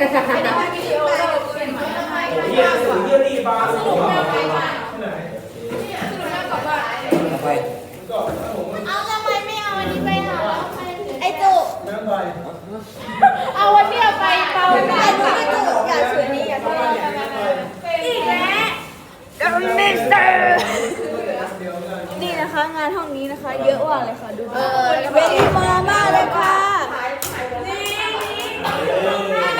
เยี่ะอาทำไมไม่เอาอันนี้ไปหรอไอจุกเอาวันเดียาไปไอจุอย่าเฉยนี่อย่าเฉยนี่แหละมิสเตอร์นี่นะคะงานห้องนี้นะคะ เยอะว่าเลยค่ะดูเออเวทีมอมากเลยค่ะนี่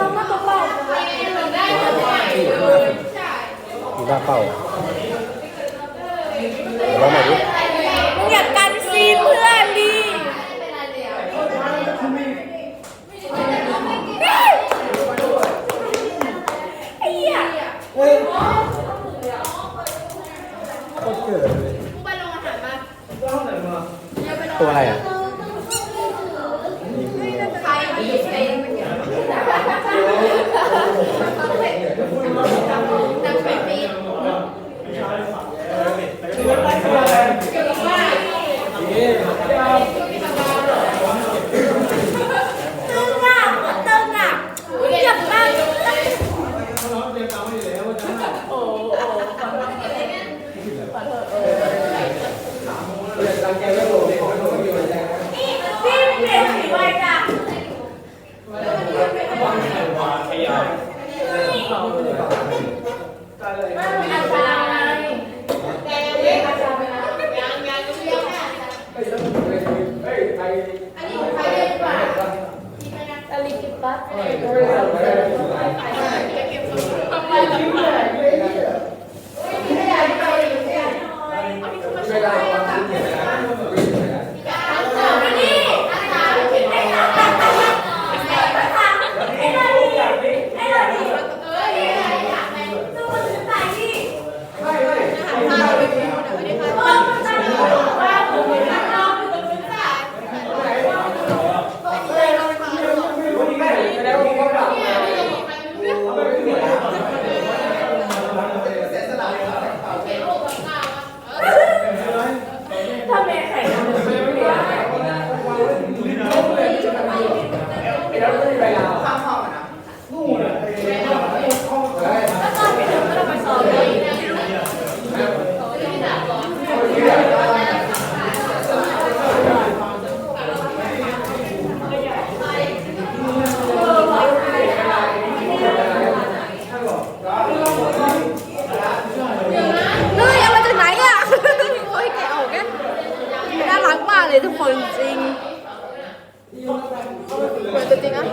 ทำหน้าเป้าดูหน้าเป้าลองม่ดิมึงอยากกันซีเพื่อนดีไอ้เหี้ยโคเกิดตัวอะไรอะ make it back. Yeah. Amen. Amen. เหมือนตัวจริงนะ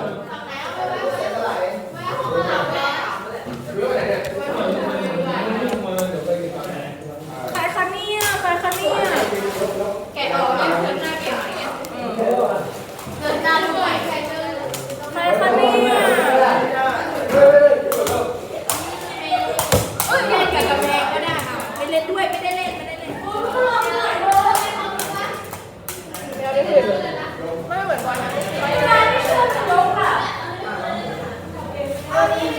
Lord.